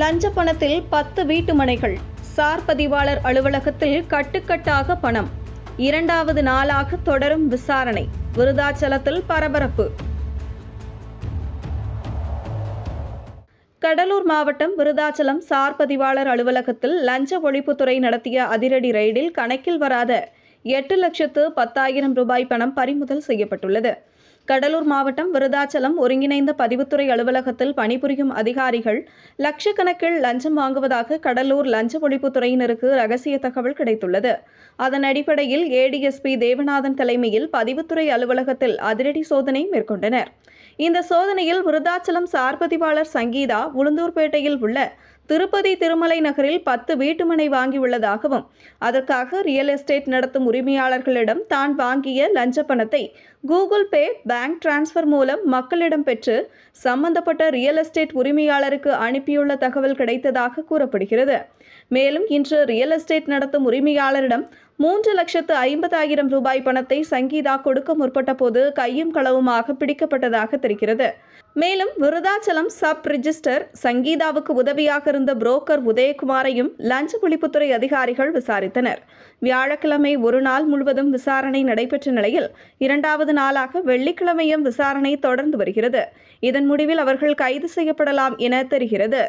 லஞ்ச பணத்தில் பத்து வீட்டு மனைகள். சார் பதிவாளர் அலுவலகத்தில் கட்டுக்கட்டாக பணம். இரண்டாவது நாளாக தொடரும் விசாரணை. விருதாச்சலத்தில் பரபரப்பு. கடலூர் மாவட்டம் விருதாச்சலம் சார் பதிவாளர் அலுவலகத்தில் லஞ்ச ஒழிப்புத்துறை நடத்திய அதிரடி ரெய்டில் கணக்கில் வராத எட்டு லட்சத்து பத்தாயிரம் ரூபாய் பணம் பறிமுதல் செய்யப்பட்டுள்ளது. கடலூர் மாவட்டம் விருதாச்சலம் ஒருங்கிணைந்த பதிவுத்துறை அலுவலகத்தில் பணிபுரியும் அதிகாரிகள் லட்சக்கணக்கில் லஞ்சம் வாங்குவதாக கடலூர் லஞ்ச ஒழிப்புத்துறையினருக்கு ரகசிய தகவல் கிடைத்துள்ளது. அதன் அடிப்படையில் ஏடிஎஸ்பி தேவநாதன் தலைமையில் பதிவுத்துறை அலுவலகத்தில் அதிரடி சோதனை மேற்கொண்டனர். இந்த சோதனையில் விருதாச்சலம் சார்பதிவாளர் சங்கீதா உளுந்தூர்பேட்டையில் உள்ள திருப்பதி திருமலை நகரில் பத்து வீட்டுமனை வாங்கியுள்ளதாகவும் அதற்காக ரியல் எஸ்டேட் நடத்தும் உரிமையாளர்களிடம் தான் வாங்கிய லஞ்ச பணத்தை கூகுள் பே பேங்க் டிரான்ஸ்ஃபர் மூலம் மக்களிடம் பெற்று சம்பந்தப்பட்ட ரியல் எஸ்டேட் உரிமையாளருக்கு அனுப்பியுள்ள தகவல் கிடைத்ததாக கூறப்படுகிறது. மேலும் இன்று ரியல் எஸ்டேட் நடத்தும் உரிமையாளரிடம் மூன்று லட்சத்து ஐம்பதாயிரம் ரூபாய் பணத்தை சங்கீதா கொடுக்க முற்பட்ட போது கையும் களவுமாக பிடிக்கப்பட்டதாக தெரிகிறது. மேலும் விருதாச்சலம் சப் ரிஜிஸ்டர் சங்கீதாவுக்கு உதவியாக இருந்த புரோக்கர் உதயகுமாரையும் லஞ்ச ஒழிப்புத்துறை அதிகாரிகள் விசாரித்தனர். வியாழக்கிழமை ஒரு நாள் முழுவதும் விசாரணை நடைபெற்ற நிலையில் இரண்டாவது நாளாக வெள்ளிக்கிழமையும் விசாரணை தொடர்ந்து வருகிறது. இதன் முடிவில் அவர்கள் கைது செய்யப்படலாம் என தெரிகிறது.